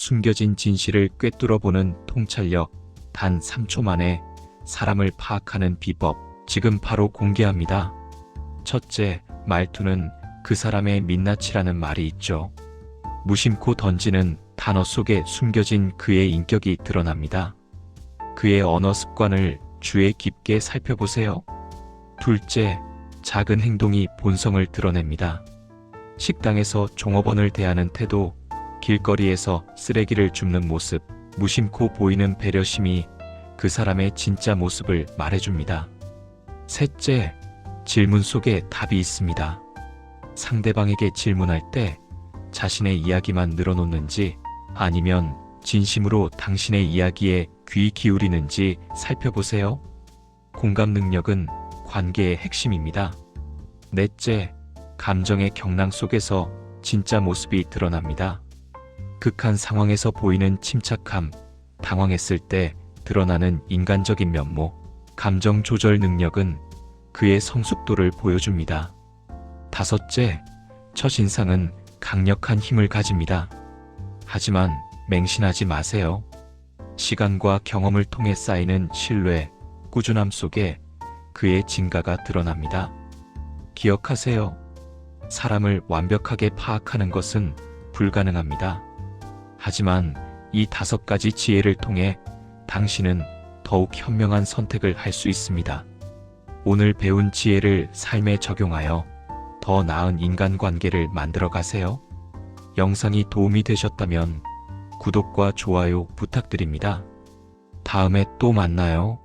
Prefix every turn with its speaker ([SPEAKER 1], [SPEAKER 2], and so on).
[SPEAKER 1] 숨겨진 진실을 꿰뚫어보는 통찰력, 단 3초 만에 사람을 파악하는 비법, 지금 바로 공개합니다. 첫째, 말투는 그 사람의 민낯이라는 말이 있죠. 무심코 던지는 단어 속에 숨겨진 그의 인격이 드러납니다. 그의 언어 습관을 주의 깊게 살펴보세요. 둘째, 작은 행동이 본성을 드러냅니다. 식당에서 종업원을 대하는 태도, 길거리에서 쓰레기를 줍는 모습, 무심코 보이는 배려심이 그 사람의 진짜 모습을 말해줍니다. 셋째, 질문 속에 답이 있습니다. 상대방에게 질문할 때 자신의 이야기만 늘어놓는지 아니면 진심으로 당신의 이야기에 귀 기울이는지 살펴보세요. 공감 능력은 관계의 핵심입니다. 넷째, 감정의 경랑 속에서 진짜 모습이 드러납니다. 극한 상황에서 보이는 침착함, 당황했을 때 드러나는 인간적인 면모, 감정 조절 능력은 그의 성숙도를 보여줍니다. 다섯째, 첫인상은 강력한 힘을 가집니다. 하지만 맹신하지 마세요. 시간과 경험을 통해 쌓이는 신뢰, 꾸준함 속에 그의 진가가 드러납니다. 기억하세요. 사람을 완벽하게 파악하는 것은 불가능합니다. 하지만 이 다섯 가지 지혜를 통해 당신은 더욱 현명한 선택을 할 수 있습니다. 오늘 배운 지혜를 삶에 적용하여 더 나은 인간관계를 만들어 가세요. 영상이 도움이 되셨다면 구독과 좋아요 부탁드립니다. 다음에 또 만나요.